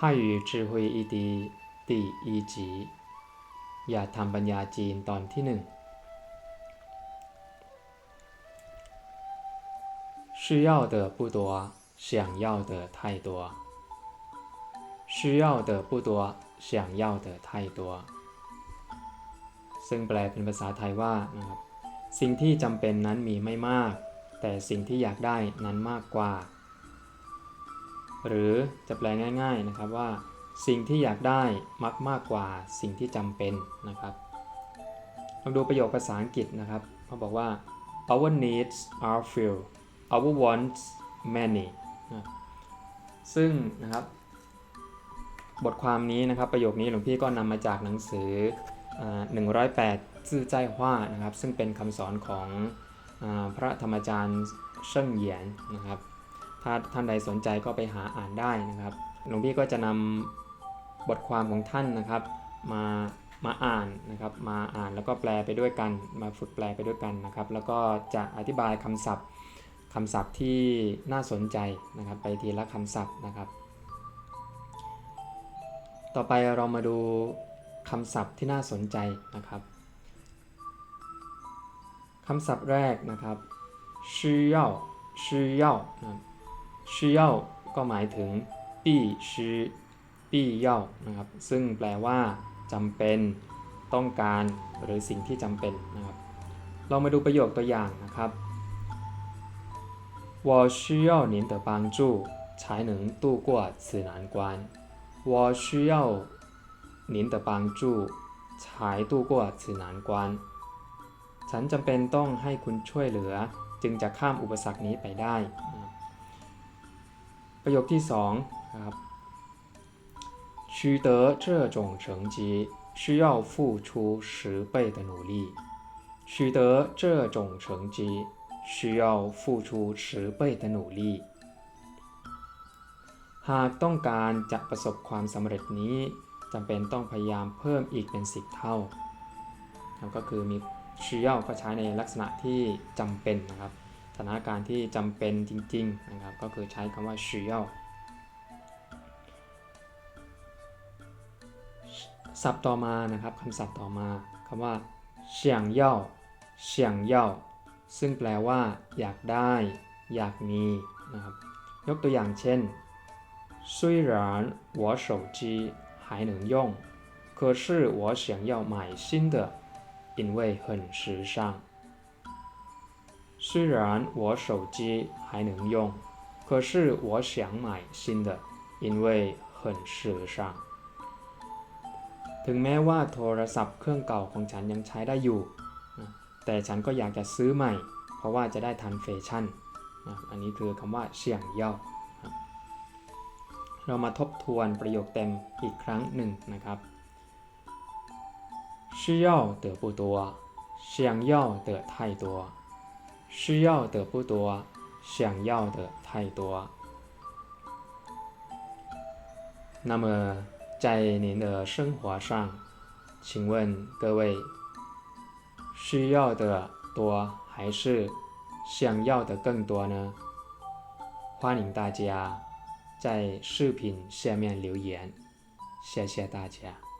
汉语智慧一滴第一集อย่าทำปัญญาจีนตอนที่หนึ่ง需要的不多想要的太多需要的不多想要的太多ซึ่งแปลเป็นภาษาไทยว่านะครับสิ่งที่จำเป็นนั้นมีไม่มาก แต่สิ่งที่อยากได้นั้นมากกว่า หรือจะแปลง่าย ๆนะครับว่า สิ่งที่อยากได้มักมากกว่าสิ่งที่จำเป็นนะครับลองดูประโยคภาษาอังกฤษนะครับเขาบอกว่า our needs are few our wants many นะซึ่งนะครับ บทความนี้นะครับประโยคนี้หลวงพี่ก็นำมาจากหนังสืออ่า108ซื่อใจฮว่านะครับ ซึ่งเป็นคำสอนของอพระธรรมจารย์เชิ่งเหยียนนะครับ ถ้าท่านใดสนใจก็ไปหาอ่านได้นะครับ หลวงพี่ก็จะนำบทความของท่านนะครับมามาอ่านนะครับมาอ่านแล้วก็แปลไปด้วยกัน มาฝึกแปลไปด้วยกันนะครับ แล้วก็จะอธิบายคำศัพท์ คำศัพท์ที่น่าสนใจนะครับ ไปทีละคำศัพท์นะครับ ต่อไปเรามาดูคำศัพท์ที่น่าสนใจนะครับคำศัพท์แรกนะครับชื่อย่อชื่อย่อนะ ครับ需要ก็หมายถึงปี้ชีปี้เย่านะครับ ซึ่งแปลว่าจำเป็น ต้องการ หรือสิ่งที่จำเป็นนะครับ เรามาดูประโยคตัวอย่างนะครับ我需要您的帮助才能度过此难关我需要您的帮助才度过此难关ฉันจำเป็นต้องให้คุณช่วยเหลือ จึงจะข้ามอุปสรรคนี้ไปได้นะครับ ประโยคที่2นะครับ取得这种成绩需要付出十倍的努力取得这种成绩需要付出十倍的努力หากต้องการจะประสบความสำเร็จนี้จำเป็นต้องพยายามเพิ่มอีกเป็น 10 เท่าครับก็คือมี需要ก็ใช้ในลักษณะที่จำเป็นนะครับ สถานการณ์ที่จำเป็นจริงๆนะครับก็คือใช้คำว่า需要ศัพท์ต่อมานะครับคำศัพท์ต่อมาคำว่า想要想要ซึ่งแปลว่า อยากได้ อยากมีนะครับยกตัวอย่างเช่น虽然我手机还能用可是我想要买新的因为很时尚 虽然我手机还能用可是我想买新的因为很时尚ถึงแม้ว่าโทรศัพท์เครื่องเก่าของฉันยังใช้ได้อยู่นะแต่ฉันก็อยากจะซื้อใหม่ เพราะว่าจะได้ทันแฟชั่นนะอันนี้คือคำว่าเสี่ยงเย่าครับเรามาทบทวนประโยคเต็มอีกครั้งหนึ่งนะครับ需要的不多想要的太多 需要的不多想要的太多那么在您的生活上，请问各位，需要的多还是想要的更多呢？欢迎大家在视频下面留言，谢谢大家。